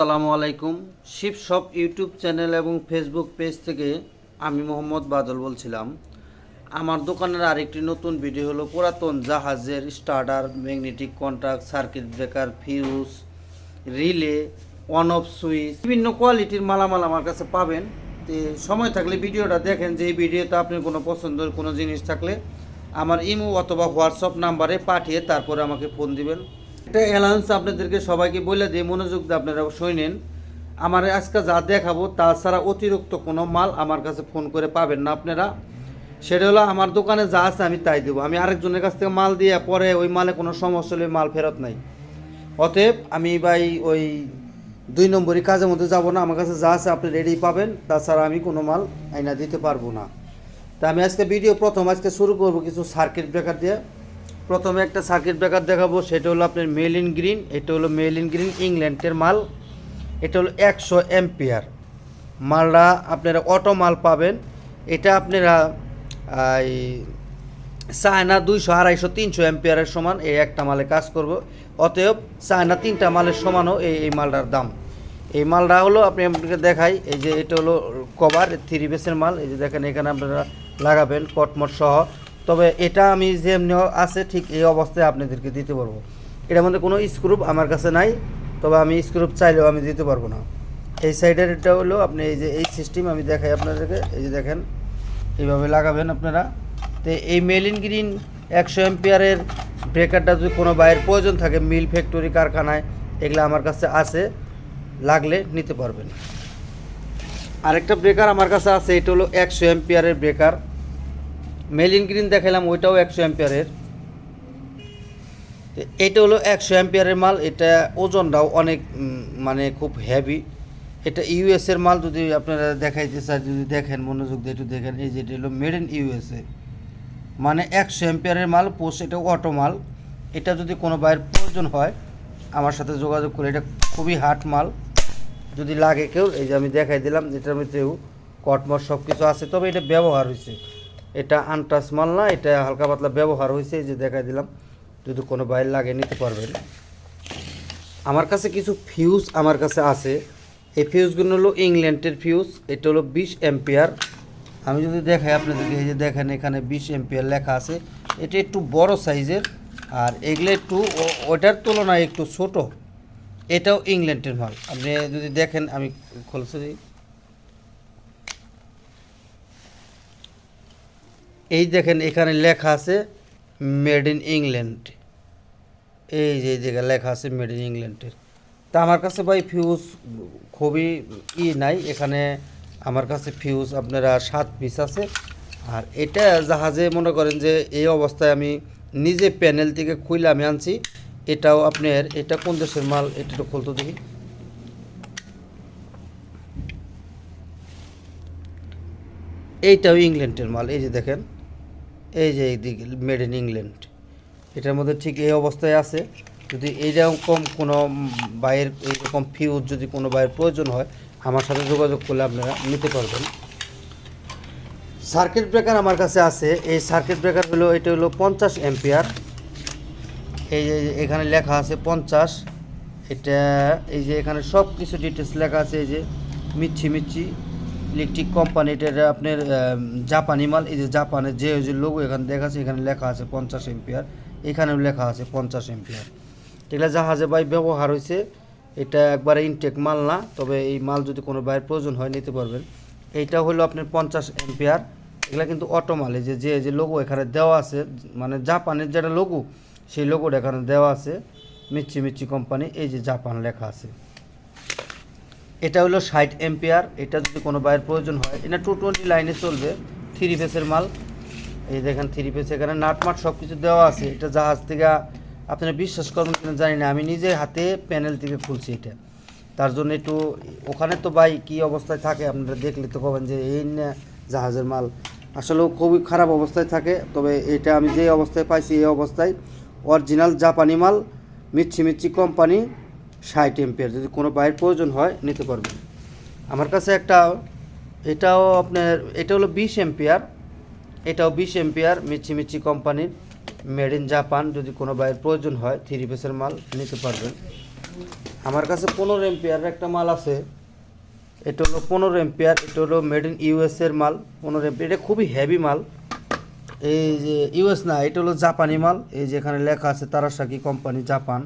আসসালামু আলাইকুম। Shiva shop YouTube channel এবং ফেসবুক পেজ থেকে আমি মোহাম্মদ বাদল বলছিলাম। আমার দোকানের আরেকটি নতুন ভিডিও হলো পুরাতন জাহাজের starter magnetic contract circuit breaker fuse relay on off switch বিভিন্ন কোয়ালিটির মালামাল আমার কাছে পাবেন। তো সময় থাকলে ভিডিওটা দেখেন যে এই ভিডিওতে আপনি কোনো পছন্দের কোনো জিনিস থাকলে আমার ইমো অথবা হোয়াটসঅ্যাপ নাম্বারে পাঠিয়ে তারপরে আমাকে ফোন দিবেন। একটা অ্যালাউন্স আপনাদেরকে সবাইকে বলে দিয়ে মনোযোগ দিয়ে আপনারা শুনেন আমার আজকে যা দেখাবো তাছাড়া অতিরিক্ত কোনো মাল আমার কাছে ফোন করে পাবেন না আপনারা। সেটা হলো, আমার দোকানে যা আছে আমি তাই দেবো। আমি আরেকজনের কাছ থেকে মাল দিয়ে পরে ওই মালে কোনো সমস্যা হলে মাল ফেরত নাই। অতএব আমি ভাই ওই দুই নম্বরই কাজের মধ্যে যাব না। আমার কাছে যা আছে আপনি রেডি পাবেন, তাছাড়া আমি কোনো মাল আইনা দিতে পারব না। তা আমি আজকে ভিডিও প্রথম, আজকে শুরু করব কিছু সার্কিট ব্রেকার দিয়ে। প্রথমে একটা সার্কিট ব্রেকার দেখাবো, সেটা হলো আপনার মেল ইন গ্রিন এটা হলো মেল ইন গ্রিন ইংল্যান্ডের মাল, এটা হলো একশো এম্পিয়ার মালটা আপনারা অটো মাল পাবেন, এটা আপনারা এই চায়না দুইশো আড়াইশো তিনশো এম্পিয়ারের সমান, এই একটা মালে কাজ করব। অতএব চায়না তিনটা মালের সমানও এই এই মালটার দাম। এই মালটা হলো আপনি আপনাকে দেখাই, এই যে এটা হলো কভার থ্রি বেসের মাল, এই যে দেখেন এখানে আপনারা লাগাবেন, কটমট সহ। তবে এটা আমি যেমনি আছে, ঠিক এই অবস্থায় আপনাদেরকে দিতে পারব। এটার মধ্যে কোনো স্ক্রুপ আমার কাছে নাই, তবে আমি স্ক্রুপ চাইলেও আমি দিতে পারব না। এই সাইডের এটা হলো, আপনি এই যে এই সিস্টেম আমি দেখাই আপনাদেরকে, এই যে দেখেন, এইভাবে লাগাবেন আপনারা। তো এই মেলিন গ্রিন একশো এম্পিয়ারের ব্রেকারটা যদি কোনো বাইরের প্রয়োজন থাকে মিল ফ্যাক্টরি কারখানায়, এগুলো আমার কাছে আছে, লাগলে নিতে পারবেন। আরেকটা ব্রেকার আমার কাছে আছে, এটা হলো একশো এম্পিয়ারের ব্রেকার মেলিন গ্রিন দেখালাম ওইটাও একশো এম্পিয়ারের তো এটা হলো একশো অ্যাম্পিয়ারের মাল, এটা ওজনটাও অনেক মানে খুব হেভি এটা ইউএস এর মাল, যদি আপনারা দেখাইতে চান, যদি দেখেন, মনোযোগ দিয়ে একটু দেখেন, এই যেটা হলো মেড ইন ইউএসএ মানে একশো অ্যাম্পিয়ারের মাল পোস্ট এটা অটো মাল। এটা যদি কোনো বাইরের প্রয়োজন হয়, আমার সাথে যোগাযোগ করে, এটা খুবই হার্ড মাল। যদি লাগে কেউ, এই যে আমি দেখাই দিলাম, এটার মধ্যেও কটমট সব কিছু আছে, তবে এটা ব্যবহার হয়েছে। এটা আনটাস মাল না, এটা হালকা পাতলা ব্যবহার হয়েছে যে দেখাই দিলাম। যদি কোনো বাইর লাগে নিতে পারবেন। আমার কাছে কিছু ফিউজ আমার কাছে আছে। এই ফিউজগুলো হলো ইংল্যান্ডের ফিউজ এটা হলো বিশ এম্পিয়ার আমি যদি দেখাই আপনাদেরকে, এই যে দেখেন এখানে বিশ এম্পিয়ার লেখা আছে। এটা একটু বড় সাইজের, আর এগুলো একটু ওটার তুলনায় একটু ছোট। এটাও ইংল্যান্ডের মাল। আপনি যদি দেখেন, আমি খুলছি। এই দেখেন এখানে লেখা আছে মেড ইন ইংল্যান্ড এই যে জায়গায় লেখা আছে মেড ইন ইংল্যান্ডের তা আমার কাছে ভাই ফিউজ খুবই ই নাই। এখানে আমার কাছে ফিউজ আপনারা সাত পিস আছে। আর এটা জাহাজে মনে করেন যে, এই অবস্থায় আমি নিজে প্যানেল থেকে খুলে আমি আনছি। এটাও আপনার, এটা কোন দেশের মাল? এটা একটু খুলতে দেখি। এইটাও ইংল্যান্ডের মাল। এই যে দেখেন এই যে এইদিকে মেড ইন ইংল্যান্ড এটার মধ্যে ঠিক এই অবস্থায় আছে। যদি এইরকম কোনো বাইরের, এইরকম ফিউজ যদি কোনো বাইরের প্রয়োজন হয়, আমার সাথে যোগাযোগ করলে আপনারা নিতে পারবেন। সার্কিট ব্রেকার আমার কাছে আছে। এই সার্কিট ব্রেকার হলো, এটা হলো পঞ্চাশ এম্পিয়ার এই যে এখানে লেখা আছে পঞ্চাশ। এটা, এই যে, এখানে সব কিছু ডিটেলস লেখা আছে, এই যে, মিচ্ছি মিচ্ছি। ইলেকট্রিক কোম্পানি এটা আপনার জাপানি মাল এই যে জাপানের যে যে লোগো এখানে দেখা আছে এখানে লেখা আছে পঞ্চাশ এম্পিয়ার এখানেও লেখা আছে পঞ্চাশ এম্পিয়ার এগুলো জাহাজে ভাই ব্যবহার হয়েছে, এটা একবারে ইনটেক মাল না, তবে এই মাল যদি কোনো বাইরের প্রয়োজন হয় নিতে পারবেন। এইটা হলো আপনার পঞ্চাশ এম্পিয়ার এগুলা কিন্তু অটো মাল, এই যে যে যে লোগো এখানে দেওয়া আছে মানে জাপানের যেটা লোগো সেই লোগোটা এখানে দেওয়া আছে, মিচ্ছি মিচ্ছি কোম্পানি এই যে জাপান লেখা আছে। এটা হলো ষাট এম্পিয়ার এটা যদি কোনো বাইরের প্রয়োজন হয়, এটা টু টোয়েন্টি লাইনে চলবে থ্রি ফেসের মাল। এই দেখেন থ্রি ফেস এখানে নাটমাট সব কিছু দেওয়া আছে, এটা জাহাজ থেকে আপনারা বিশ্বাস করবেন কিনা জানি না, আমি নিজে হাতে প্যানেল থেকে খুলছি এটা। তার জন্য একটু ওখানে তো ভাই কী অবস্থায় থাকে, আপনারা দেখলে তো পাবেন যে এই জাহাজের মাল। আসলেও খুবই খারাপ অবস্থায় থাকে, তবে এটা আমি যে অবস্থায় পাইছি এই অবস্থায় অরিজিনাল জাপানি মাল, মিচ্ছি মিচ্ছি কোম্পানি ষাট এম্পিয়ার যদি কোনো বাইরের প্রয়োজন হয়, নিতে পারবেন। আমার কাছে একটা, এটাও আপনার, এটা হলো বিশ এম্পিয়ার এটাও বিশ এম্পিয়ার মিচ্ছি কোম্পানির মেড ইন জাপান যদি কোনো বাইরের প্রয়োজন হয় থ্রি পিসের মাল নিতে পারবেন। আমার কাছে পনেরো এম্পিয়ার একটা মাল আছে, এটা হলো পনেরো এম্পিয়ার এটা হলো মেড ইন ইউএস এর মাল, পনেরো এম্পিয়ার এটা খুবই হেভি মাল। এই যে ইউএস না, এটা হলো জাপানি মাল, এই যে এখানে লেখা আছে তারাসাকি কোম্পানি, জাপান।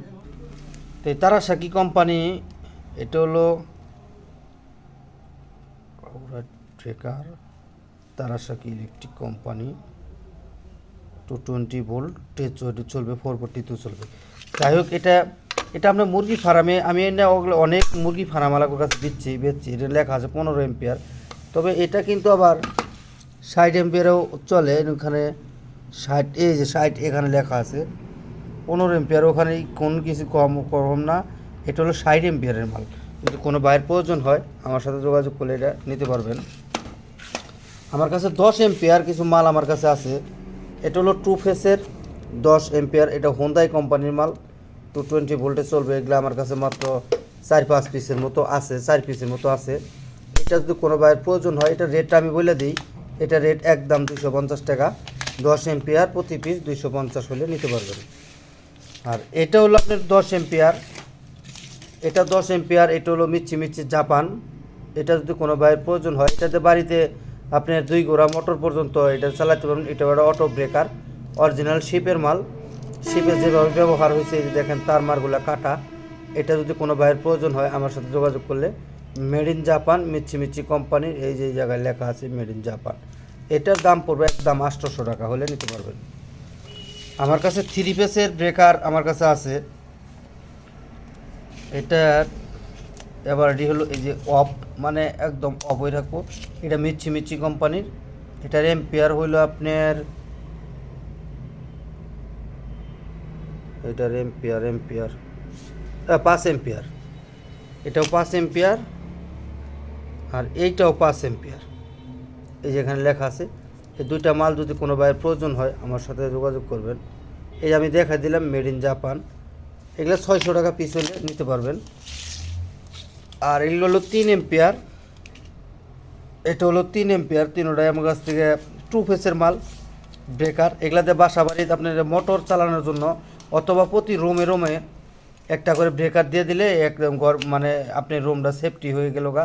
তো এই তারাসাকি কোম্পানি এটা হলো trekker Terasaki electric company two twenty volt চলবে ফোর ফোরটি টু চলবে। যাই হোক, এটা এটা আপনার মুরগি ফার্মে আমি অনেক মুরগি ফার্মালার কাছে দিচ্ছি, বেচছি, এটা লেখা আছে পনেরো এম্পিয়ার তবে এটা কিন্তু আবার ষাট এম্পিয়ারও চলে ওখানে ষাট, এই যে ষাট এখানে লেখা আছে। পনেরো এম্পিয়ার ওখানে কোনো কিছু কম কম না। এটা হলো ষাট এম্পিয়ারের মাল। যদি কোনো বাইরের প্রয়োজন হয়, আমার সাথে যোগাযোগ করলে এটা নিতে পারবেন। আমার কাছে দশ এম্পিয়ার কিছু মাল আমার কাছে আছে। এটা হলো টু ফেসের দশ এম্পিয়ার এটা হোন্দাই কোম্পানির মাল। টু টোয়েন্টি ভোল্টে চলবে, এগুলো আমার কাছে মাত্র চার পাঁচ পিসের মতো আছে, চার পিসের মতো আছে। এটা যদি কোনো বাইরের প্রয়োজন হয়, এটা রেটটা আমি বলে দিই। এটা রেট একদম দুশো পঞ্চাশ টাকা। দশ এম্পিয়ার প্রতি পিস দুইশো পঞ্চাশ হলে নিতে পারবেন। আর এটা হলো আপনার দশ এম্পিয়ার এটা দশ এম্পিয়ার এটা হলো মিচ্ছি মিচ্ছি জাপান। এটা যদি কোনো বাইরের প্রয়োজন হয়, এটাতে বাড়িতে আপনার দুই গোড়া মোটর পর্যন্ত এটা চালাতে পারবেন। এটা একটা অটো ব্রেকার অরিজিনাল শিপের মাল। শিপে যেভাবে ব্যবহার হয়েছে দেখেন তার মারগুলা কাটা। এটা যদি কোনো বাইরের প্রয়োজন হয়, আমার সাথে যোগাযোগ করলে মেড ইন জাপান মিচ্ছি মিচ্ছি কোম্পানির এই যে জায়গায় লেখা আছে মেড ইন জাপান এটার দাম পড়বে একদম আটশোশো টাকা হলে নিতে পারবেন। আমার কাছে থ্রি পেসের ব্রেকার আমার কাছে আছে। এটার এবার এটি হলো এই যে অফ মানে একদম অফ হয়ে থাকব। এটা মিচ্ছি মিচ্ছি কোম্পানির। এটার এম্পিয়ার হইল আপনার, এটার এম্পিয়ার এম্পিয়ার পাঁচ এম্পিয়ার। এটাও পাঁচ এম্পিয়ার আর এইটাও পাঁচ এম্পিয়ার। এই যে এখানে লেখা আছে। এই দুইটা মাল যদি কোনো বাইরের প্রয়োজন হয় আমার সাথে যোগাযোগ করবেন। এই আমি দেখা দিলাম মেড ইন জাপান এগুলো ছয়শো টাকা পিস হলে নিতে পারবেন। আর এগুলো হলো তিন এম্পিয়ার এটা হলো তিন এম্পিয়ার তিনোটাই আমার কাছ থেকে টু ফেসের মাল। ব্রেকার এগুলাতে বাসা বাড়িতে আপনার মোটর চালানোর জন্য অথবা প্রতি রুমে রুমে একটা করে ব্রেকার দিয়ে দিলে একদম ঘর মানে আপনি রুমটা সেফটি হয়ে গেল গা।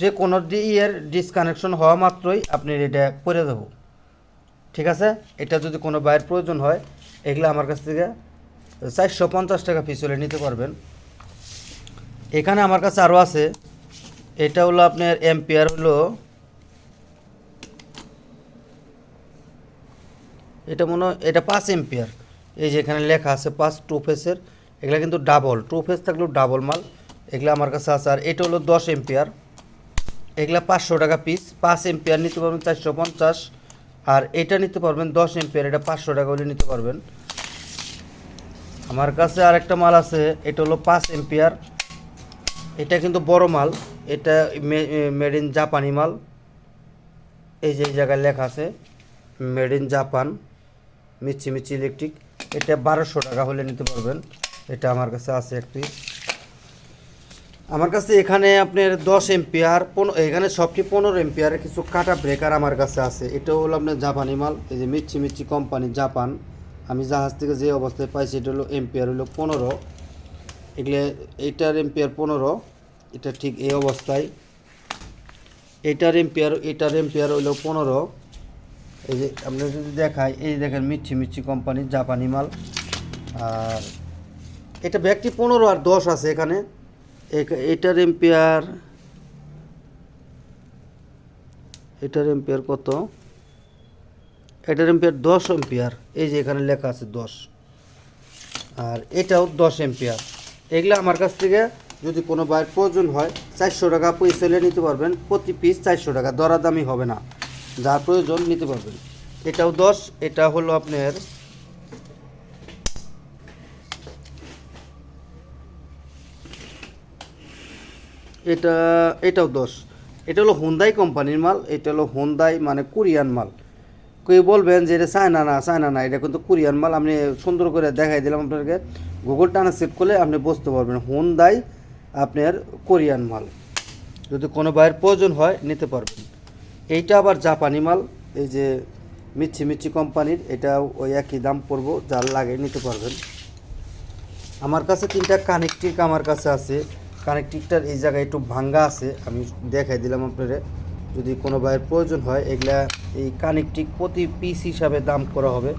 যে কোনো ইয়ের ডিসকানেকশন হওয়া মাত্রই আপনি এটা করে দেবো। ঠিক আছে? এটা যদি কোনো বাইরের প্রয়োজন হয়, এগুলো আমার কাছ থেকে চারশো পঞ্চাশ টাকা ফিস হলে নিতে পারবেন। এখানে আমার কাছে আরও আছে, এটা হলো আপনার এম্পিয়ার হলো, এটা মনে হয়, এটা পাঁচ এম্পিয়ার এই যে এখানে লেখা আছে পাঁচ টু ফেসের এগুলা কিন্তু ডাবল টু ফেস থাকলেও ডাবল মাল, এগুলো আমার কাছে আছে। আর এটা হলো দশ এম্পিয়ার এগুলা পাঁচশো টাকা পিস পাঁচ এম্পিয়ার নিতে পারবেন চারশো পঞ্চাশ, আর এটা নিতে পারবেন দশ এম্পিয়ার এটা পাঁচশো টাকা হলে নিতে পারবেন। আমার কাছে আরেকটা মাল আছে, এটা হলো পাঁচ এম্পিয়ার এটা কিন্তু বড় মাল, এটা মেড ইন জাপানি মাল। এই যে জায়গায় লেখা আছে মেড ইন জাপান মিচ্ছি মিচ্ছি ইলেকট্রিক এটা বারোশো টাকা হলে নিতে পারবেন। এটা আমার কাছে আছে এক পিস আমার কাছে এখানে আপনার দশ এম্পিয়ার পনেরো, এখানে সবটি পনেরো এম্পিয়ারের কিছু কাটা ব্রেকার আমার কাছে আছে। এটা হলো আপনার জাপানি মাল, এই যে মিচ্ছি মিচ্ছি কোম্পানি জাপান। আমি জাহাজ থেকে যে অবস্থায় পাইছি, এটা হলো এম্পিয়ার হলো পনেরো। এগুলো এইটার এম্পিয়ার পনেরো, এটা ঠিক এই অবস্থায়। এইটার এম্পিয়ার এটার এম্পিয়ার হইল পনেরো। এই যে আপনার যদি দেখায় এই দেখেন মিচ্ছি মিচ্ছি কোম্পানির জাপানি মাল। আর এটা ব্যাগটি পনেরো আর দশ আছে এখানে। এটার এম্পিয়ার এটার এম্পিয়ার কত? এটার এম্পিয়ার দশ এম্পিয়ার এই যে এখানে লেখা আছে দশ। আর এটাও দশ এম্পিয়ার এগুলো আমার কাছ থেকে যদি কোনো বাইর প্রয়োজন হয়, চারশো টাকা পিস হলে নিতে পারবেন। প্রতি পিস চারশো টাকা। দরাদামি হবে না। যার প্রয়োজন নিতে পারবেন। এটাও দশ, এটা হলো আপনার এটা, এটাও দশ। এটা হলো হোন্দাই কোম্পানির মাল, এটা হলো হোন্দাই মানে কোরিয়ান মাল। কেউ বলবেন যে এটা চায়না না চায়না না, এটা কিন্তু কোরিয়ান মাল। আপনি সুন্দর করে দেখাই দিলাম আপনাকে। গুগল ট্রান্সলেট করলে আপনি বুঝতে পারবেন হোন্দাই আপনার কোরিয়ান মাল। যদি কোনো বাইরের প্রয়োজন হয়, নিতে পারবেন। এইটা আবার জাপানি মাল, এই যে মিচ্ছি মিচ্ছি কোম্পানির এটা ওই একই দাম পড়ব, যার লাগে নিতে পারবেন। আমার কাছে তিনটা কানেকটিক আমার কাছে আছে। কানেকটিকটার এই জায়গায় একটু ভাঙ্গা আছে, আমি দেখাই দিলাম আপনাদের যদি কোনো ভাইয়ের প্রয়োজন হয়, এগুলা এই কানেকটিক প্রতি পিস হিসাবে দাম করা হবে।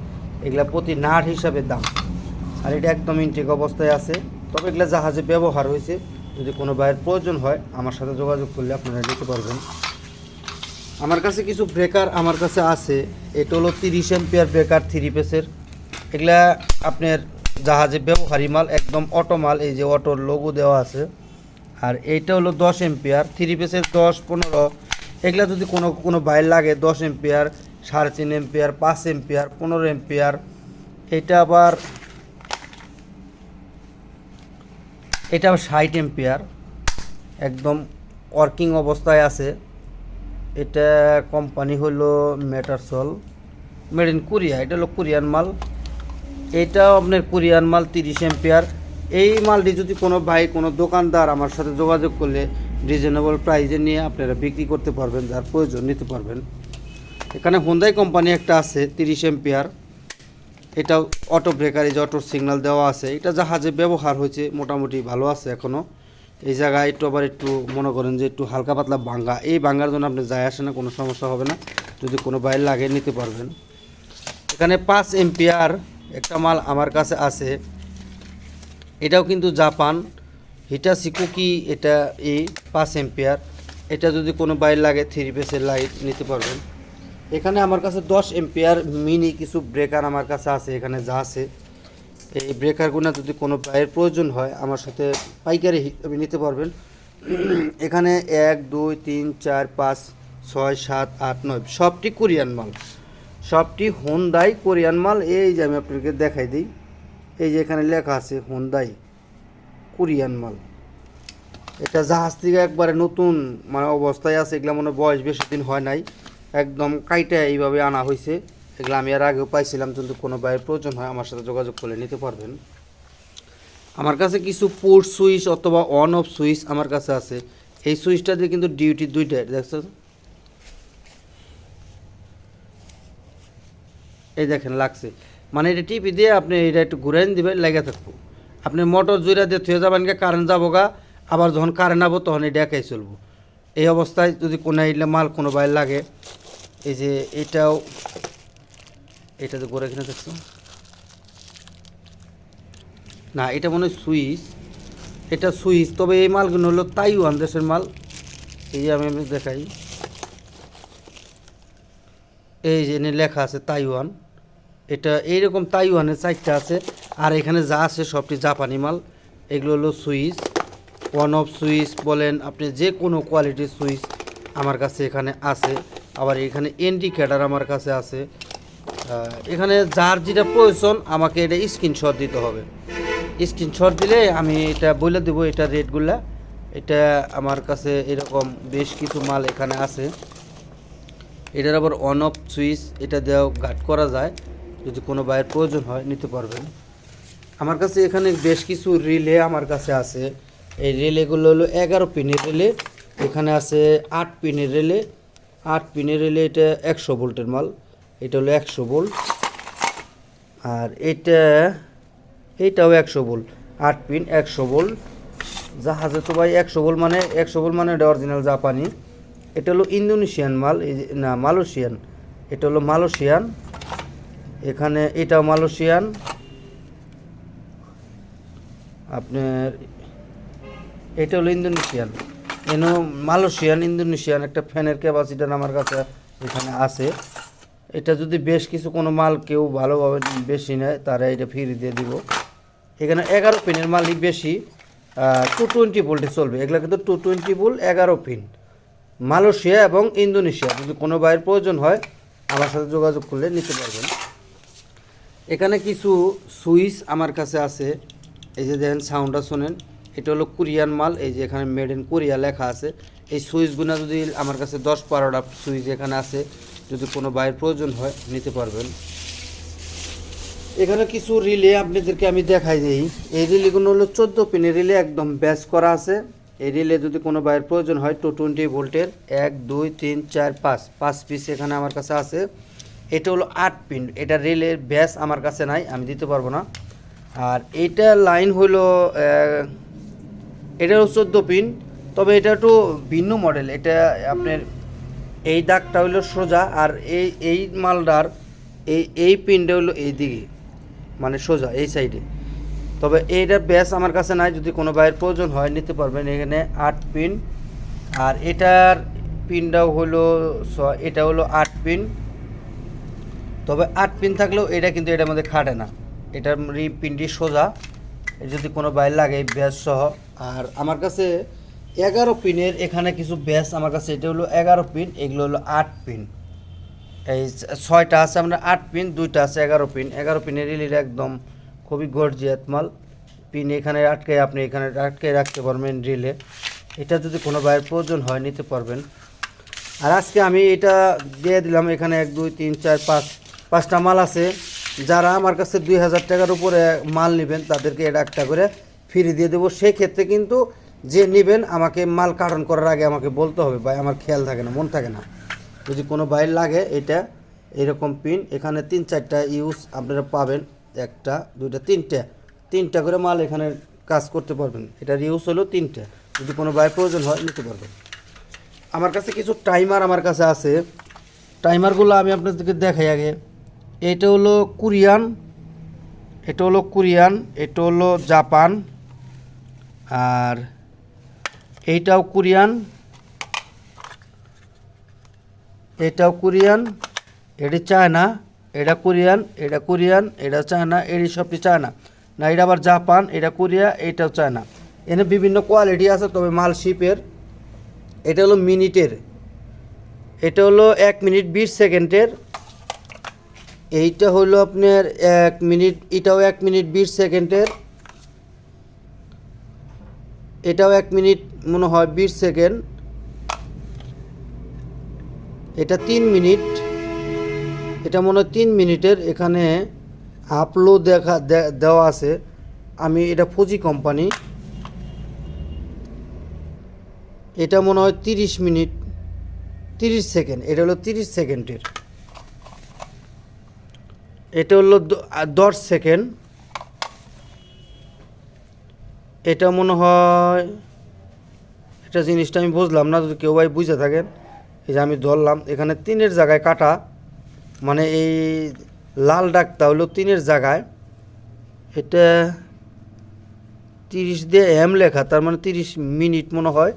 এগুলা প্রতি নাট হিসাবে দাম। আর এটা একদম ইনটেক অবস্থায় আছে। তবে এগুলা জাহাজে ব্যবহার হয়েছে। যদি কোনো ভাইয়ের প্রয়োজন হয়, আমার সাথে যোগাযোগ করলে আপনারা নিতে পারবেন। আমার কাছে কিছু ব্রেকার আমার কাছে আছে। এটা হলো তিরিশ এম্পিয়ার ব্রেকার থ্রি পেসের এগুলা আপনার জাহাজে ব্যবহারী মাল, একদম অটো মাল। এই যে অটোর লোগো দেওয়া আছে। আর এইটা হলো দশ এম্পিয়ার থ্রি পেসের দশ, পনেরো। এগুলা যদি কোনো কোনো বাইর লাগে, দশ এম্পিয়ার সাড়ে তিন এম্পিয়ার পাঁচ এম্পিয়ার পনেরো এম্পিয়ার এটা আবার এটা আবার ষাট এম্পিয়ার একদম ওয়ার্কিং অবস্থায় আছে। এটা কোম্পানি হলো মেটারসল মেড ইন কোরিয়া এটা হলো কোরিয়ান মাল। এটাও আপনার কোরিয়ান মাল, তিরিশ এম্পিয়ার এই মালটি যদি কোনো ভাই, কোনো দোকানদার আমার সাথে যোগাযোগ করলে রিজনেবল প্রাইজে নিয়ে আপনারা বিক্রি করতে পারবেন, যার প্রয়োজন নিতে পারবেন। এখানে হোন্দাই কোম্পানি একটা আছে, তিরিশ এম্পিয়ার এটাও অটো ব্রেকার যে অটোর সিগন্যাল দেওয়া আছে। এটা জাহাজে ব্যবহার হয়েছে, মোটামুটি ভালো আছে এখনও এই জায়গায় একটু আবার একটু মনে করেন যে একটু হালকা পাতলা ভাঙ্গা এই ভাঙ্গার জন্য আপনি যায় আসে না, কোনো সমস্যা হবে না। যদি কোনো বাইর লাগে, নিতে পারবেন। এখানে পাঁচ এম্পিয়ার একটা মাল আমার কাছে আছে। এটাও কিন্তু জাপান। হিটাসি কুকি এটা এই পাঁচ এম্পিয়ার এটা যদি কোনো বাইর লাগে, থ্রি পেসের লাইট নিতে পারবেন। এখানে আমার কাছে দশ এম্পিয়ার মিনি কিছু ব্রেকার আমার কাছে আছে, এখানে যা আছে। এই ব্রেকারগুলো যদি কোনো বাইয়ের প্রয়োজন হয়, আমার সাথে পাইকারি আপনি নিতে পারবেন। এখানে এক, দুই, তিন, চার, পাঁচ, ছয়, সাত, আট, নয়, সবটি কোরিয়ান মাল। সবটি হোন্দাই কোরিয়ান মাল। এই যে আমি আপনাকে দেখাই দিই। এই যে এখানে লেখা আছে হোন্দাই কোরিয়ান মাল। এটা জাহাজ থেকে একবারে নতুন মানে অবস্থায় আছে, এগুলো মনে বয়স বেশি দিন হয় নাই। একদম কাইটা এইভাবে আনা হয়েছে এগুলো আমি আর আগেও পাইছিলাম, কিন্তু কোনো বাইরের প্রয়োজন হয়, আমার সাথে যোগাযোগ করে নিতে পারবেন। আমার কাছে কিছু পোর্ট সুইচ অথবা অন অফ সুইচ আমার কাছে আছে। এই সুইচটা দিয়ে কিন্তু ডিউটি দুইটা দেখছ এই দেখেন, লাগছে। মানে এটা টিপি দিয়ে আপনি এটা একটু ঘুরাই দিবেন লেগে থাকব। আপনি মোটর জুড়ে দিয়ে থুয়ে যাবেন কারেন্ট যাব গা আবার যখন কারেন্ট আবো তখন এটা একাই চলবো। এই অবস্থায় যদি কোনো মাল কোনো বাইর লাগে, এই যে এটাও, এটা তো ঘুরে কিনে দেখছ? না, এটা মনে হয় সুইচ। এটা সুইচ, তবে এই মালগুলো হলো তাইওয়ান দেশের মাল। এই যে আমি আমি দেখাই। এই যে লেখা আছে তাইওয়ান। এটা এইরকম তাইওয়ানের চারটা আছে, আর এখানে যা আছে সবটি জাপানি মাল। এগুলো হলো সুইচ ওয়ান অফ সুইচ বলেন আপনি যে কোনো কোয়ালিটির সুইচ আমার কাছে এখানে আছে। আবার এখানে ইন্ডিকেটার আমার কাছে আছে। এখানে যার যেটা প্রয়োজন আমাকে এটা স্ক্রিনশট দিতে হবে। স্ক্রিনশট দিলে আমি এটা বলে দেবো এটা রেটগুলা। এটা আমার কাছে এরকম বেশ কিছু মাল এখানে আছে। এটার আবার অন অফ সুইচ এটা দেওয়া গার্ড করা যায়। যদি কোনো বাইয়ের প্রয়োজন হয়, নিতে পারবেন। আমার কাছে এখানে বেশ কিছু রিলে আমার কাছে আছে। এই রিলেগুলো হলো এগারো পিনের রিলে, এখানে আছে আট পিনের রিলে। আট পিনের রিলে এটা একশো ভোল্টের মাল, এটা হলো একশো ভোল্ট। আর এটা এইটাও একশো ভোল্ট। আট পিন একশো ভোল্ট। জাহাজে তো ভাই একশো ভোল্ট মানে একশো ভোল্ট মানে এটা অরিজিনাল জাপানি। এটা হলো ইন্দোনেশিয়ান মাল না, মালয়েশিয়ান। এটা হলো মালয়েশিয়ান। এখানে এটাও মালয়েশিয়ান। আপনার, এটা হলো ইন্দোনেশিয়ান। এনো মালয়েশিয়ান, ইন্দোনেশিয়ান একটা ফ্যানের ক্যাপাসিটার আমার কাছে এখানে আছে। এটা যদি বেশ কিছু কোনো মাল কেউ ভালোভাবে বেশি নেয়, তারা এটা ফ্রি দিয়ে দিব। এখানে এগারো পিনের মালই বেশি। টু টোয়েন্টি ভোল্টে চলবে। এগুলো কিন্তু টু টোয়েন্টি ভোল্ট এগারো পিন। মালয়েশিয়া এবং ইন্দোনেশিয়া, যদি কোনো বাইরের প্রয়োজন হয়, আমার সাথে যোগাযোগ করলে নিতে পারবেন। এখানে কিছু সুইচ আমার কাছে আছে। এই যে দেখেন সাউন্ডটা শোনেন। এটা হলো কোরিয়ান মাল। এই যে এখানে মেড ইন কোরিয়া লেখা আছে। এই সুইচগুলো যদি আমার কাছে দশ বারোটা সুইচ এখানে আছে, যদি কোনো বাইরের প্রয়োজন হয়, নিতে পারবেন। এখানে কিছু রিলে আপনাদেরকে আমি দেখাই দিই। এই রিলেগুলো হলো চোদ্দ পিনের রিলে একদম ব্যাচ করা আছে। এই রিলে যদি কোনো বাইরের প্রয়োজন হয় টু টোয়েন্টি ভোল্টের এক, দুই, তিন, চার, পাঁচ পাঁচ পিস এখানে আমার কাছে আছে। এটা হলো আট পিন, এটা রেলের ব্যাস আমার কাছে নাই, আমি দিতে পারব না। আর এইটা লাইন হলো এটা হলো চোদ্দ পিন, তবে এটা একটু ভিন্ন মডেল, এটা আপনার এই দাগটা হলো সোজা, আর এই এই মালটার, এই এই পিনটা হলো এই দিকে মানে সোজা, এই সাইডে। তবে এইটার ব্যাস আমার কাছে নাই, যদি কোনো বাইরের প্রয়োজন হয়, নিতে পারবেন এখানে আট পিন। আর এটার পিনটাও হলো এটা হলো আট পিন। তবে আট পিন থাকলেও এটা কিন্তু এটার মধ্যে খাটে না। এটার পিনটি সোজা। যদি কোনো বাইর লাগে, ব্যাস সহ। আর আমার কাছে এগারো পিনের এখানে কিছু ব্যাস আমার কাছে, এটা হলো এগারো পিন, এগুলো হলো আট পিন। এই ছয়টা আছে আমরা আট পিন, দুইটা আছে এগারো পিন। এগারো পিনের রিলির একদম খুবই গর্জিয়াত মাল। পিন এখানে আটকে, আপনি এখানে আটকে রাখতে পারবেন রিলে। এটা যদি কোনো বাইরের প্রয়োজন হয়, নিতে পারবেন। আর আজকে আমি এটা দিয়ে দিলাম, এখানে এক, দুই, তিন, চার, পাঁচ পাঁচটা মাল আছে। যারা আমার কাছে দুই হাজার টাকার উপরে মাল নেবেন, তাদেরকে এটা একটা করে ফ্রি দিয়ে দেবো। সেক্ষেত্রে কিন্তু যে নেবেন, আমাকে মাল কারণ করার আগে আমাকে বলতে হবে। ভাই, আমার খেয়াল থাকে না, মন থাকে না। যদি কোনো বাইর লাগে, এটা এরকম পিন এখানে তিন চারটা ইউজ আপনারা পাবেন। একটা, দুইটা, তিনটা। তিনটা করে মাল এখানে কাজ করতে পারবেন। এটার ইউজ হলো তিনটা। যদি কোনো বাইর প্রয়োজন হয়, নিতে পারবেন। আমার কাছে কিছু টাইমার আমার কাছে আছে। টাইমারগুলো আমি আপনাদেরকে দেখাই আগে। এটা হলো কোরিয়ান, এটা হলো কোরিয়ান, এটা হলো জাপান, আর এইটাও কোরিয়ান, এটাও কোরিয়ান, এটি চায়না, এটা কোরিয়ান এটা কোরিয়ান, এটা চায়না, এটি সবটি চায়না। না, এটা আবার জাপান, এটা কোরিয়া, এটাও চায়না। এনে বিভিন্ন কোয়ালিটি আছে, তবে মাল শিপের। এটা হলো মিনিটের। এটা হলো এক মিনিট বিশ সেকেন্ডের। এইটা হলো আপনার এক মিনিট, এটাও এক মিনিট বিশ সেকেন্ডের। এটাও এক মিনিট মনে হয় বিশ সেকেন্ড। এটা তিন মিনিট। এটা মনে হয় তিন মিনিটের এখানে আপলো দেখা দেওয়া আছে। আমি এটা ফুজি কোম্পানি এটা মনে হয় তিরিশ মিনিট, তিরিশ সেকেন্ড, এটা হলো তিরিশ সেকেন্ডের। এটা হলো দশ সেকেন্ড। এটা মনে হয়, এটা জিনিসটা আমি বুঝলাম না, যদি কেউ ভাই বুঝে থাকেন। এই যে আমি ধরলাম, এখানে তিনের জায়গায় কাটা মানে এই লাল ডাকটা হলো তিনের জায়গায়। এটা তিরিশ দিয়ে এম লেখা, তার মানে তিরিশ মিনিট মনে হয়।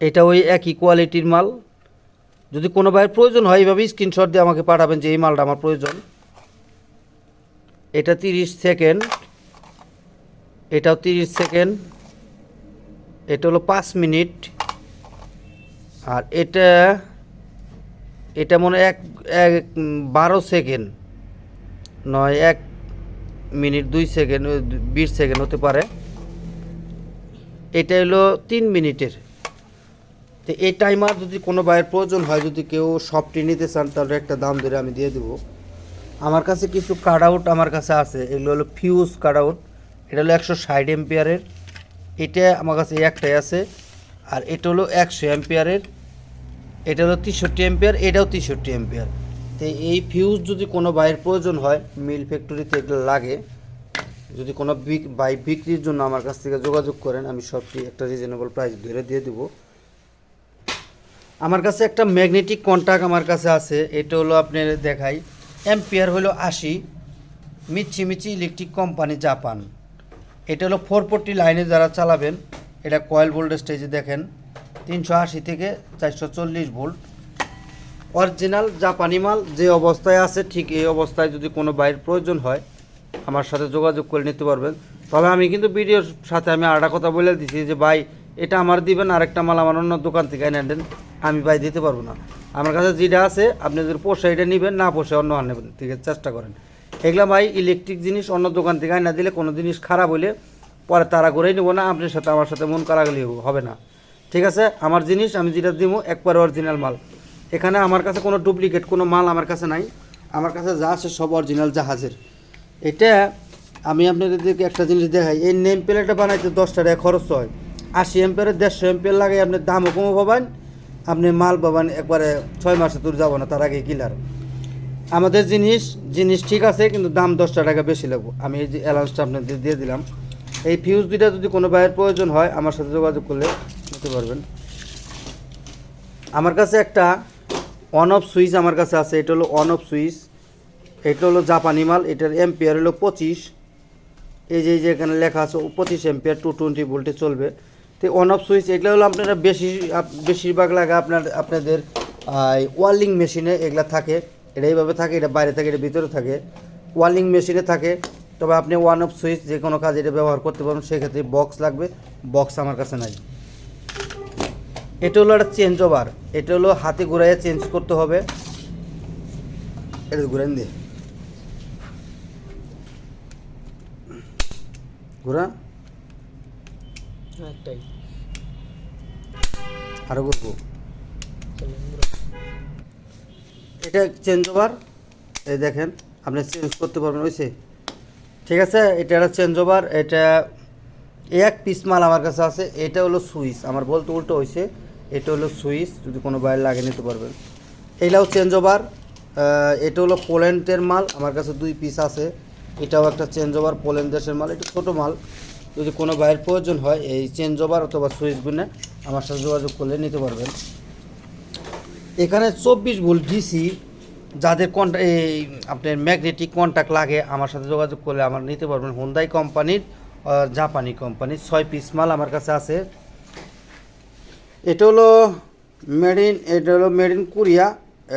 এটা ওই একই কোয়ালিটির মাল। যদি কোনো ভাইয়ের প্রয়োজন হয়, এইভাবে স্ক্রিনশট দিয়ে আমাকে পাঠাবেন যে, এই মালটা আমার প্রয়োজন। এটা তিরিশ সেকেন্ড। এটাও তিরিশ সেকেন্ড। এটা হলো পাঁচ মিনিট। আর এটা এটা মনে এক এক, বারো সেকেন্ড। নয়, এক মিনিট, দুই সেকেন্ড, বিশ সেকেন্ড হতে পারে। এটা হলো তিন মিনিটের। তো এই টাইমার যদি কোনো বাইরের প্রয়োজন হয়, যদি কেউ সবটি নিতে চান, তাহলে একটা দাম ধরে আমি দিয়ে দেবো। আমার কাছে কিছু কাট আউট আমার কাছে আছে, এগুলো হলো ফিউজ কাট আউট এটা হলো একশো ষাট এম্পিয়ারের এটা আমার কাছে একটাই আছে, আর এটা হলো একশো এম্পিয়ারের এটা হলো তেষট্টি এম্পিয়ার এটাও তেষট্টি এম্পিয়ার তো এই ফিউজ যদি কোনো বাইরের প্রয়োজন হয় মিল ফ্যাক্টরিতে এগুলো লাগে, যদি কোনো বাই বিক্রির জন্য আমার কাছ থেকে যোগাযোগ করেন, আমি সবটি একটা রিজনেবল প্রাইস ধরে দিয়ে দেবো। আমার কাছে একটা ম্যাগনেটিক কন্ট্যাক্ট আমার কাছে আছে, এটা হলো আপনার দেখাই। অ্যাম্পিয়ার হলো আশি মিচ্ছি মিচ্ছি ইলেকট্রিক কোম্পানি জাপান এটা হলো ফোর ফোরটি লাইনে যারা চালাবেন, এটা কয়েল ভোল্টেজ স্টেজে দেখেন, তিনশো আশি থেকে চারশো চল্লিশ ভোল্ট অরিজিনাল জাপানি মাল যে অবস্থায় আছে, ঠিক এই অবস্থায় যদি কোনো বাইরের প্রয়োজন হয়, আমার সাথে যোগাযোগ করে নিতে পারবেন। তবে আমি কিন্তু ভিডিওর সাথে আমি আরেকটা কথা বলে দিচ্ছি যে, ভাই এটা আমার দিবেন, আরেকটা মাল আমার অন্য দোকান থেকে এনে দেন, আমি ভাই দিতে পারব না। আমার কাছে যেটা আছে, আপনি যদি পোষে এটা নেবেন, না পোষে অন্য আনে থেকে চেষ্টা করেন। এগুলো ভাই ইলেকট্রিক জিনিস অন্য দোকান থেকে আনা দিলে কোনো জিনিস খারাপ হলে পরে তারা করেই নেব না, আপনার সাথে আমার সাথে মন কারাগালি হবে না। ঠিক আছে, আমার জিনিস, আমি যেটা দিব একবার অরিজিনাল মাল। এখানে আমার কাছে কোনো ডুপ্লিকেট কোনো মাল আমার কাছে নাই। আমার কাছে যা আছে সব অরিজিনাল জাহাজের। এটা আমি আপনাদেরকে একটা জিনিস দেখাই, এই নেম প্লেটটা বানাইতে দশটা টাকা খরচ হয়। আশি এম্পিয়ারের দেড়শো এম্পিয়ার লাগে, আপনি দামও কমও পাবেন। আপনি মাল পাবেন একবারে ছয় মাসে তোর যাব না, তার আগে কিলার। আমাদের জিনিস জিনিস ঠিক আছে, কিন্তু দাম দশটা টাকা বেশি লাগবে। আমি এই যে অ্যালাউন্সটা আপনাদের দিয়ে দিলাম। এই ফিউজ দুইটা যদি কোনো ভাইয়ের প্রয়োজন হয়, আমার সাথে যোগাযোগ করলে নিতে পারবেন। আমার কাছে একটা অন অফ সুইচ আমার কাছে আছে, এটা হলো অন অফ সুইচ এটা হলো জাপানি মাল, এটার এম্পিয়ার হলো পঁচিশ। এই যে এই যে এখানে লেখা আছে, পঁচিশ এম্পিয়ার টু টোয়েন্টি ভোল্টে চলবে। তো অন অফ সুইচ এগুলো হলো আপনারা বেশি বেশিরভাগ লাগে আপনার, আপনাদের ওয়ালিং মেশিনে এগুলা থাকে। এটা এইভাবে থাকে, এটা বাইরে থাকে, এটা ভিতরে থাকে। ওয়ার্লিং মেশিনে থাকে। তবে আপনি ওয়ান অফ সুইচ যে কোনো কাজে এটা ব্যবহার করতে পারবেন, সেক্ষেত্রে বক্স লাগবে। বক্স আমার কাছে নাই। এটা হলো একটা চেঞ্জ ওভার এটা হলো হাতে ঘুরাইয়ে চেঞ্জ করতে হবে। এটা ঘুরান দিয়ে ঘুরা। একটাই আরও ঘুরবো এটা চেঞ্জ ওভার এই দেখেন, আপনি চেঞ্জ করতে পারবেন ওইসে ঠিক আছে, এটা একটা চেঞ্জ ওভার এটা এক পিস মাল আমার কাছে আছে, এটা হলো সুইচ। আমার বলতে উল্টো হয়েছে এটা হলো সুইচ, যদি কোনো বাইরে লাগিয়ে নিতে পারবেন। এইটাও চেঞ্জ ওভার এটা হলো পোল্যান্ডের মাল, আমার কাছে দুই পিস আছে। এটাও একটা চেঞ্জ ওভার পোল্যান্ড দেশের মাল, এটা ছোটো মাল। যদি কোনো বাইরের প্রয়োজন হয়, এই চেঞ্জ ওভার অথবা সুইচ গুনে আমার সাথে যোগাযোগ করলে নিতে পারবেন। এখানে চব্বিশ ভোল্ট ডিসি যাদের কন্টা এই আপনার ম্যাগনেটিক কন্ট্যাক্ট লাগে, আমার সাথে যোগাযোগ করলে আমার নিতে পারবেন। হোন্দাই কোম্পানির জাপানি কোম্পানির ছয় পিস মাল আমার কাছে আছে। এটা হলো মেড ইন এটা হলো মেড ইন কোরিয়া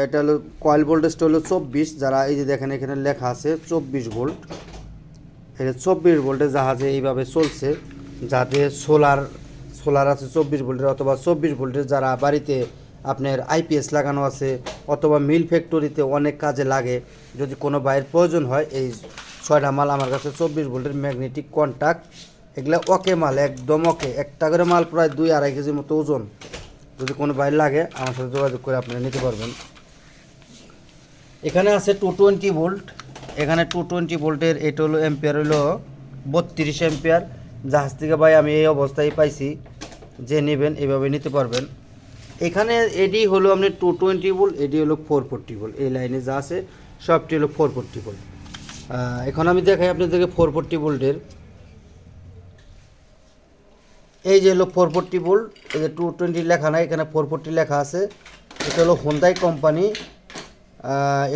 এটা হলো কয়েল ভোল্টেজটা হলো চব্বিশ। যারা এই যে দেখেন, এখানে লেখা আছে চব্বিশ ভোল্ট। এটা চব্বিশ ভোল্টের জাহাজে এইভাবে চলছে, যাতে সোলার সোলার আছে চব্বিশ ভোল্টের অথবা চব্বিশ ভোল্টের যারা বাড়িতে আপনার আইপিএস লাগানো আছে অথবা মিল ফ্যাক্টরিতে অনেক কাজে লাগে, যদি কোনো বাইরের প্রয়োজন হয়, এই ছয়টা মাল আমার কাছে চব্বিশ ভোল্টের ম্যাগনেটিক কন্ট্যাক্ট এগুলো ওকে মাল, একদম ওকে। একটা করে মাল প্রায় দুই আড়াই কেজির মতো ওজন। যদি কোনো বাইর লাগে, আমার সাথে যোগাযোগ করে আপনারা নিতে পারবেন। এখানে আছে টু টোয়েন্টি ভোল্ট। এখানে টু টোয়েন্টি ভোল্টের, এটা হলো এম্পিয়ার হলো বত্রিশ এম্পিয়ার জাহাজ থেকে ভাই আমি এই অবস্থায় পাইছি। যে নেবেন, এভাবে নিতে পারবেন। এখানে এডি হলো আপনি টু টোয়েন্টি ভোল্ট এডি হলো ফোর ফোরটি ভোল্ট এই লাইনে যা আছে, সবটি হলো ফোর ফোরটি ভোল্ট এখন আমি দেখাই আপনাদেরকে ফোর ফোরটি ভোল্টের এই যে হলো ফোর ফোরটি ভোল্ট এই যে টু টোয়েন্টি লেখা নাই, এখানে ফোর ফোরটি লেখা আছে। এটা হলো হোন্দাই কোম্পানি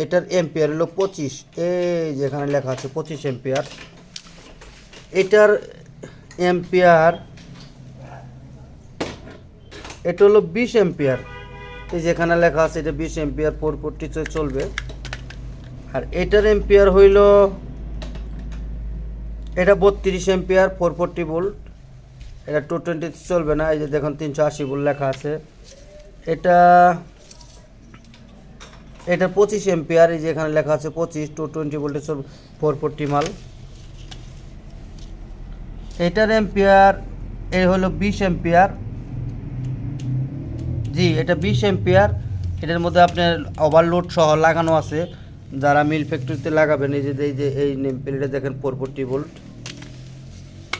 এটার এম্পিয়ার হলো পঁচিশ। এই যে এখানে লেখা আছে পঁচিশ এম্পিয়ার এটার এম্পিয়ার এটা হলো বিশ এম্পিয়ার এই যেখানে লেখা আছে এটা বিশ এম্পিয়ার ফোর ফোরটি চলবে। আর এটার এম্পিয়ার হইল, এটা বত্রিশ এম্পিয়ার ফোর ফোরটি ভোল্ট এটা টু টোয়েন্টি চলবে না, এই যে দেখুন তিনশো আশি ভোল্ট লেখা আছে। এটা এটা পঁচিশ এম্পিয়ার এই যে এখানে লেখা আছে পঁচিশ two twenty voltage four forty মাল। এটার এম্পিয়ার এ হলো বিশ এম্পিয়ার জি, এটা বিশ এম্পিয়ার এটার মধ্যে আপনার ওভারলোড সহ লাগানো আছে। যারা মিল ফ্যাক্টরিতে লাগাবেন, এই যে এই যে, এই নেম প্লেটে দেখেন ফোর ফোরটি ভোল্ট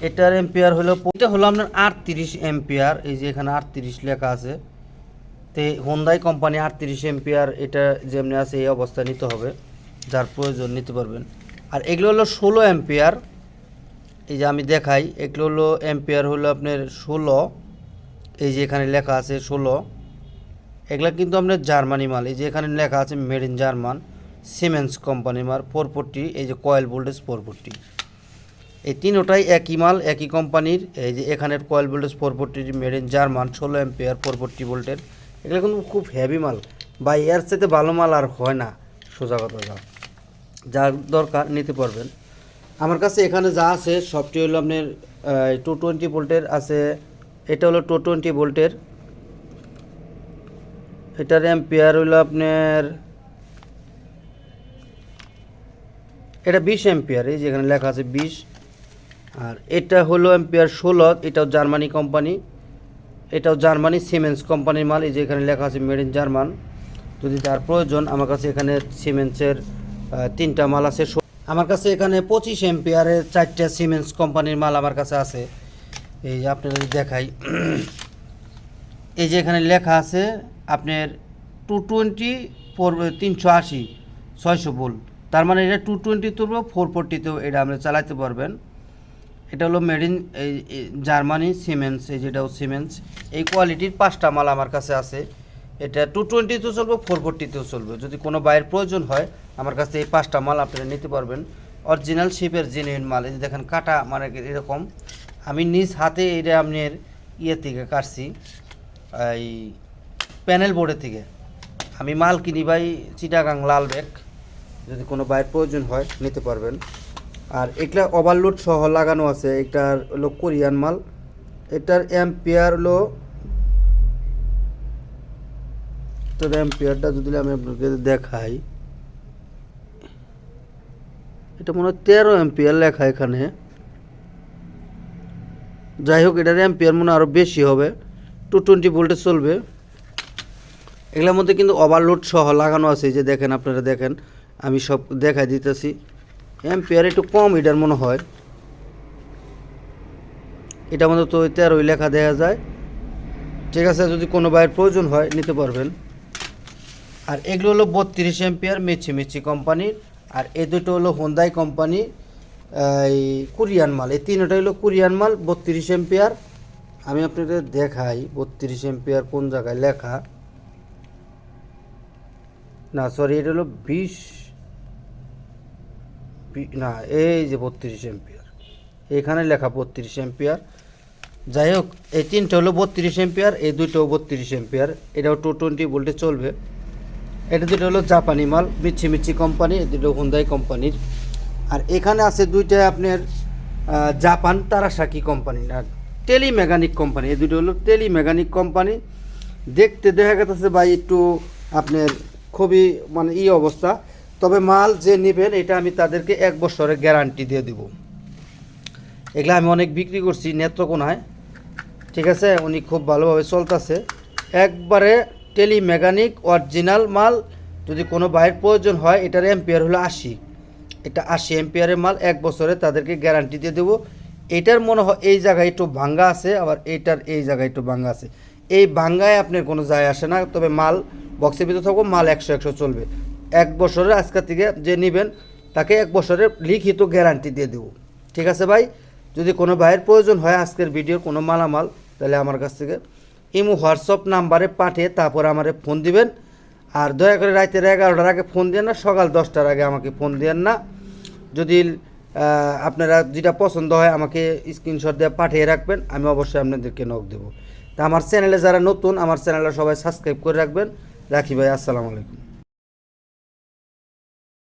এটার এম্পিয়ার হলো এটা হলো আপনার আটত্রিশ এম্পিয়ার এই যে এখানে আটত্রিশ লেখা আছে। তে হোন্দাই কোম্পানি আটত্রিশ এম্পিয়ার এটা যেমনি আছে, এই অবস্থায় নিতে হবে। যার প্রয়োজন, নিতে পারবেন। আর এগুলো হলো ষোলো এম্পিয়ার এই যে আমি দেখাই, এগুলো হলো এম্পিয়ার হলো আপনার ষোলো। এই যে এখানে লেখা আছে ষোলো। এগুলা কিন্তু আপনার জার্মানি মাল। এই যে এখানে লেখা আছে made in German Siemens company মাল ফোর ফোরটি এই যে কয়েল ভোল্টেজ ফোর ফোরটি এই তিনোটাই একই মাল, একই কোম্পানির। এই যে এখানের coil voltage four forty made in German ষোলো এম্পিয়ার ফোর ফোরটি ভোল্টের। এগুলো কিন্তু খুব হেভি মাল। বা এর সাথে ভালো মাল আর হয় না। সোজা কথা যা। যার দরকার, নিতে পারবেন। আমার কাছে এখানে যা আছে, সবটি হলো আপনার টু টোয়েন্টি ভোল্টের আছে, এটা হলো টু টোয়েন্টি ভোল্টের। এটার এম্পিয়ার হলো আপনার, এটা বিশ এম্পিয়ার এই যেখানে লেখা আছে বিশ। আর এটা হলো এম্পিয়ার ষোলো, এটাও জার্মানি কোম্পানি এটাও জার্মানি সিমেন্স কোম্পানির মাল, এই যে এখানে লেখা আছে মেড ইন জার্মান যদি যার প্রয়োজন, আমার কাছে এখানে সিমেন্সের তিনটা মাল আছে। আমার কাছে এখানে পঁচিশ এম্পিয়ারের চারটে সিমেন্স কোম্পানির মাল আমার কাছে আছে। এই যদি দেখাই। এই যে এখানে লেখা আছে আপনার টু টোয়েন্টি ফোর তিনশো আশি, ছয়শো ভোল্ট। তার মানে এটা টু টোয়েন্টি তুলব ফোর ফোরটিতেও এটা আপনি চালাতে পারবেন। এটা হলো মেড ইন জার্মানি সিমেন্স এই যেটাও সিমেন্স এই কোয়ালিটির পাঁচটা মাল আমার কাছে আছে। এটা টু টোয়েন্টিতেও চলবে ফোর ফোরটিতেও চলবে। যদি কোনো বাইরের প্রয়োজন হয়, আমার কাছে এই পাঁচটা মাল আপনারা নিতে পারবেন। অরিজিনাল শিপের জেনুইন মাল, এই দেখেন কাটা মানে এরকম। আমি নিজ হাতে এটা আপনার ইয়ে থেকে কাটছি। এই প্যানেল বোর্ডের থেকে। আমি মাল কিনি ভাই চিটাগাং লাল ব্যাগ যদি কোনো বাইরের প্রয়োজন হয়, নিতে পারবেন। আর এটা ওভারলোড সহ লাগানো আছে। এটার হলো কোরিয়ান মাল। এটার অ্যাম্পিয়ার হলো এটার অ্যাম্পিয়ারটা যদি আমি আপনাকে দেখাই। এটা মনে হয় তেরো অ্যাম্পিয়ার লেখা এখানে। যাই হোক, এটার অ্যাম্পিয়ার মনে হয় আরও বেশি হবে। টু টোয়েন্টি ভোল্টে চলবে। এগুলোর মধ্যে কিন্তু ওভারলোড সহ লাগানো আছে যে দেখেন আপনারা দেখেন, আমি সব দেখাই দিতেছি। অ্যাম্পিয়ার একটু কম এটার মনে হয়। এটা মধ্যে তো তেরোই লেখা দেখা যায়। ঠিক আছে, যদি কোনো বাইয়ের প্রয়োজন হয়, নিতে পারবেন। আর এগুলো হলো বত্রিশ এম্পিয়ার মিছি মিছি কোম্পানির, আর এ দুটো হলো হোন্দাই কোম্পানি, এই কোরিয়ান মাল। এই তিনটা হলো কোরিয়ান মাল, বত্রিশ এম্পিয়ার আমি আপনাদের দেখাই বত্রিশ এম্পিয়ার কোন জায়গায় লেখা। না সরি এটা হলো বিশ না, এই যে বত্রিশ এম্পিয়ার এখানে লেখা বত্রিশ এম্পিয়ার যাই হোক, এই তিনটা হলো বত্রিশ এম্পিয়ার এই দুইটাও বত্রিশ এম্পিয়ার এটাও টু টোয়েন্টি ভোল্টে চলবে। এটা দুটো হলো জাপানি মাল মিচ্ছি মিচ্ছি কোম্পানি এই দুটো হুন্দাই কোম্পানির আর এখানে আছে দুইটা আপনার জাপান তারাসাকি কোম্পানি আর টেলি মেকানিক কোম্পানি এই দুটো হলো টেলি মেকানিক কোম্পানি দেখতে দেখা গেছে ভাই একটু আপনার খুবই মানে ই অবস্থা। তবে মাল যে নেবেন, এটা আমি তাদেরকে এক বছরের গ্যারান্টি দিয়ে দেবো। এগুলো আমি অনেক বিক্রি করছি নেত্রকোনায়। ঠিক আছে? উনি খুব ভালোভাবে চলতেছে। একবারে টেলি মেকানিক অরিজিনাল মাল। যদি কোনো বাইরের প্রয়োজন হয়, এটার এম্পিয়ার হলো আশি। এটা আশি এম্পিয়ারের মাল, এক বছরে তাদেরকে গ্যারান্টি দিয়ে দেবো। এটার মনে হয় এই জায়গায় একটু ভাঙ্গা আছে, আবার এইটার এই জায়গায় একটু ভাঙ্গা আছে। এই ভাঙ্গায় আপনার কোনো যায় আসে না, তবে মাল বক্সের ভিতরে থাকব মাল একশো একশো চলবে। এক বছরের আজকের থেকে যে নেবেন, তাকে এক বছরের লিখিত গ্যারান্টি দিয়ে দেবো। ঠিক আছে ভাই? যদি কোনো ভাইয়ের প্রয়োজন হয় আজকের ভিডিওর কোনো মালামাল, তাহলে আমার কাছ থেকে ইমো, হোয়াটসঅ্যাপ নাম্বারে পাঠিয়ে তারপরে আমারে ফোন দিবেন। আর দয়া করে রাতের এগারোটার আগে ফোন দেন না, সকাল দশটার আগে আমাকে ফোন দেন না। যদি আপনারা যেটা পছন্দ হয় আমাকে স্ক্রিনশট দিয়ে পাঠিয়ে রাখবেন, আমি অবশ্যই আপনাদেরকে নখ দেবো। তা আমার চ্যানেলে যারা নতুন, আমার চ্যানেলটা সবাই সাবস্ক্রাইব করে রাখবেন। রাখি ভাই, আসসালামু আলাইকুম।